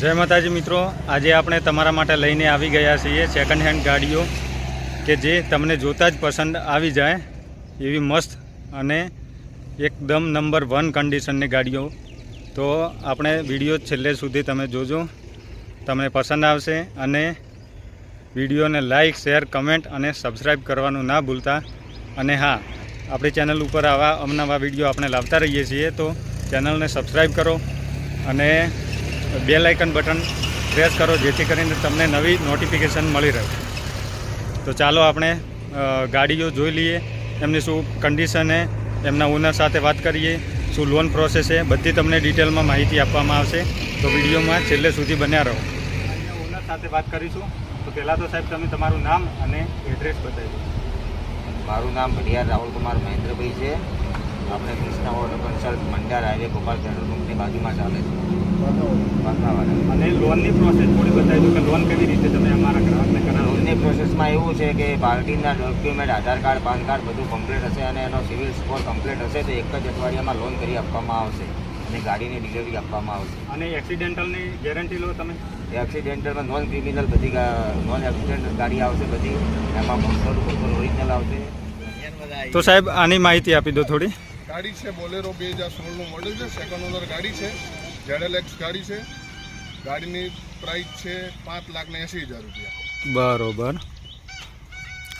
જય માતાજી મિત્રો. આજે આપણે તમારા માટે લઈને આવી ગયા છીએ સેકન્ડ હેન્ડ ગાડીઓ કે જે તમને જોતાં જ પસંદ આવી જાય એવી મસ્ત અને એકદમ નંબર વન કન્ડિશનની ગાડીઓ. તો આપણે વીડિયો છેલ્લે સુધી તમે જોજો. તમને પસંદ આવશે અને વિડીયોને લાઈક શેર કમેન્ટ અને સબસ્ક્રાઈબ કરવાનું ના ભૂલતા. અને હા, આપણી ચેનલ ઉપર આવા અમનાવા વીડિયો આપણે લાવતા રહીએ છીએ તો ચેનલને સબસ્ક્રાઈબ કરો અને બેલ આઇકન બટન પ્રેસ કરો જેથી કરીને તમને નવી નોટિફિકેશન મળી રહે. તો ચાલો આપણે ગાડીઓ જોઈ લઈએ એમની શું કન્ડિશન છે એમના ઓનર સાથે વાત કરીએ શું લોન પ્રોસેસ છે બધી તમને ડિટેલમાં માહિતી આપવામાં આવશે. તો વિડીયોમાં છેલ્લે સુધી બન્યા રહો. ઓનર સાથે વાત કરીશું. તો પહેલાં તો સાહેબ તમે તમારું નામ અને એડ્રેસ બતાવી મારું નામ ભડિયાર રાહુલકુમાર મહેન્દ્રભાઈ છે. આપણે Krishna water consult Mandar highway Gopal પંપની બાજુમાં ચાલે છે અને લોનની પ્રોસેસ થોડી બતાવી દો કે લોન કેવી રીતે તમે અમારા ગ્રાહકને કરાવો. લોનની પ્રોસેસમાં એવું છે કે પાર્ટીના document Aadhaar card pan card બધું કમ્પ્લીટ હશે અને એનો સિવિલ સ્કોર કમ્પ્લીટ હશે તો એક જ અઠવાડિયામાં લોન કરી આપવામાં આવશે અને ગાડીની ડિલિવરી આપવામાં આવશે. અને એક્સિડેન્ટલની ગેરંટી લો તમે. એક્સિડેન્ટલમાં નોન ક્રિમિનલ બધી નોન એક્સિડેન્ટલ ગાડી આવશે બધી એમાં બસો બસો ઓરિજિનલ આવશે. તો સાહેબ આની માહિતી આપી દો થોડી. ગાડી છે બોલેરો બે હજાર સોળનું મોડેલ છે સેકન્ડ ઓનર ગાડી છે. જેડએલએક્સ ગાડી છે. ગાડીની પ્રાઇસ છે પાંચ લાખ ને એંસી હજાર રૂપિયા. બરોબર.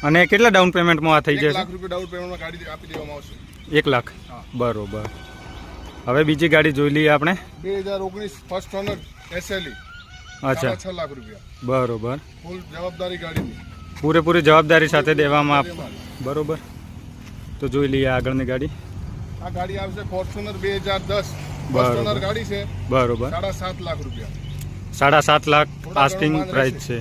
અને કેટલા ડાઉન પેમેન્ટમાં આ થઈ જશે? લાખ રૂપિયા ડાઉન પેમેન્ટમાં ગાડી આપી દેવામાં આવશે. એક લાખ? બરોબર. હવે બીજી ગાડી જોઈ લઈએ આપણે. બે હજાર ઓગણીસ ફર્સ્ટ ઓનર એસએલઈ અચ્છા. છ લાખ રૂપિયા. બરોબર. ફૂલ જવાબદારી ગાડીની. પૂરેપૂરી જવાબદારી સાથે દેવામાં બરોબર. તો જોઈ લઈએ આગળની ગાડી. આ ગાડી આવશે ફોર્ચ્યુનર બે હજાર દસ. બરાબર. ગાડી છે. બરોબર. સાડા સાત લાખ રૂપિયા. સાડા સાત લાખ માન પ્રાઇસ છે.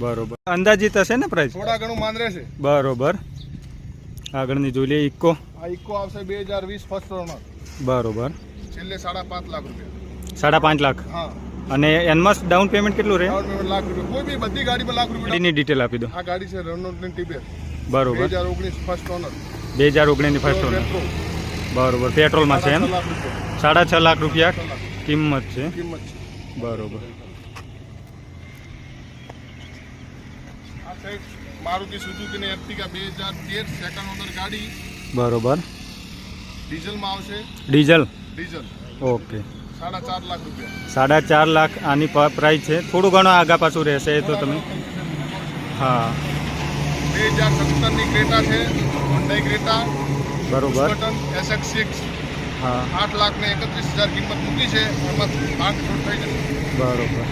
બરોબર. અંદાજિત હશે ને પ્રાઇસ થોડા ઘણું માંદરે છે. બરોબર. આગળની જોઈ લઈએ ઇકો. આ ઇકો આવશે બે હજાર વીસ ફર્સ્ટ ઓનર બરોબર. છેલ્લે સાડા પાંચ લાખ રૂપિયા. સાડા પાંચ લાખ. હા. અને એનમાં ડાઉન પેમેન્ટ કેટલું રહે? લાખ રૂપિયા. કોઈ બી બધી ગાડીમાં લાખ રૂપિયા ડિટેલ આપી દો. આ ગાડી છે ટીબેર બે બરોબર. હજાર ઓગણીસ ફર્સ્ટ ઓનર બે હજાર ઓગણીસની ફર્સ્ટ ઓનર બરોબર. પેટ્રોલમાં છે એમ? સાડા છ લાખ રૂપિયા કિંમત છે. બરોબર. મારુતિ સુઝુકીની એપ્ટિકા બે હજાર તેર સેકન્ડ ઓનર ગાડી બરોબર. ડીઝલમાં આવશે? ડીઝલ? ડીઝલ. ઓકે. સાડા ચાર લાખ રૂપિયા. સાડા ચાર લાખ આની પ્રાઇસ છે. થોડું ઘણું આગા પાછું રહેશે એ તો તમે. હા. બે હજાર સત્તરની ક્રેટા છે હોન્ડાઈ ક્રેટા બરોબર. એસએક્સ સિક્સ આઠ લાખ ને એકત્રીસ હજાર કિંમત મૂકી છે. એમાં ભાગ કરોડ થઈ જશે. બરોબર.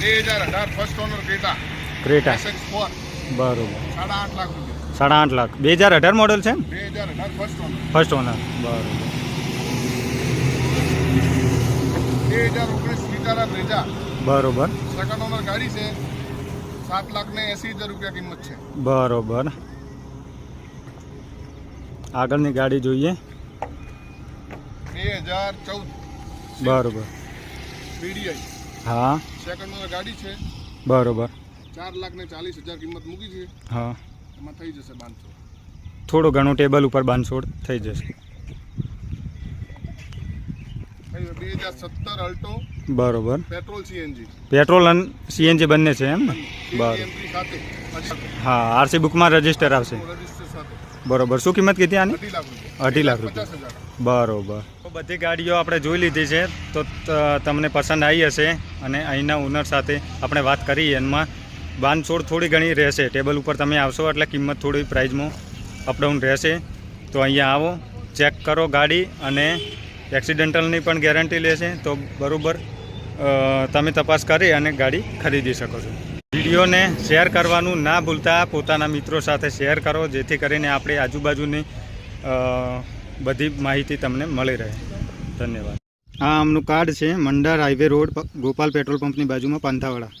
બે હજાર અઢાર ફર્સ્ટ ઓનર ક્રેટા. ક્રેટા. બરોબર. સાડા આઠ લાખ રૂપિયા. સાડા આઠ લાખ. બે હજાર અઢાર મોડલ છે બે હજાર અઢાર ફર્સ્ટ ઓનર ફર્સ્ટ ઓનર બરોબર. બે હજાર ઓગણીસ વિટારા બ્રેજા. બરોબર. સેકન્ડ ઓનર ગાડી છે. સાત લાખ ને એસી હજાર રૂપિયા કિંમત છે. બરોબર. આગળની ગાડી જોઈએ. બે હજાર ચૌદ. બરોબર. હા. સેકન્ડ ઓનર ગાડી છે. બરોબર. ચાર લાખ ને ચાલીસ હજાર કિંમત મૂકી છે. હા. એમાં થઈ જશે પાંચસો થોડું ઘણું ટેબલ ઉપર બાંધછોડ થઈ જશે. બે હજાર સત્તર અલ્ટો. બરોબર. Petrol CNG. પેટ્રોલ અને સીએનજી બંને છે એમ બરોબર. હા આરસી બુકમાં રજિસ્ટર આવશે. રજિસ્ટર સાથે. બરોબર. શું કિંમત કીધી આની? અઢી લાખ રૂપિયા. બરોબર. તો બધી ગાડીઓ આપણે જોઈ લીધી છે. તો ત- તમને પસંદ આવી હશે. અને અહીંના ઓનર સાથે આપણે વાત કરી એમાં બાંધછોડ થોડી ઘણી રહેશે. ટેબલ ઉપર તમે આવશો એટલે કિંમત થોડી પ્રાઇઝમાં અપડાઉન રહેશે. તો અહીંયા આવો. ચેક કરો ગાડી અને એક્સિડેન્ટલની પણ ગેરંટી લેશે. તો બરાબર તમે તપાસ કરી અને ગાડી ખરીદી શકો છો. વિડીયોને શેર કરવાનું ના ભૂલતા. પોતાના મિત્રો સાથે શેર કરો, જેથી કરીને આપણે આજુબાજુની બધી માહિતી તમને મળી રહે. ધન્યવાદ. આ આમનું કાર્ડ છે Mandar highway road, Gopal petrol પંપની બાજુમાં પાંથાવાડા.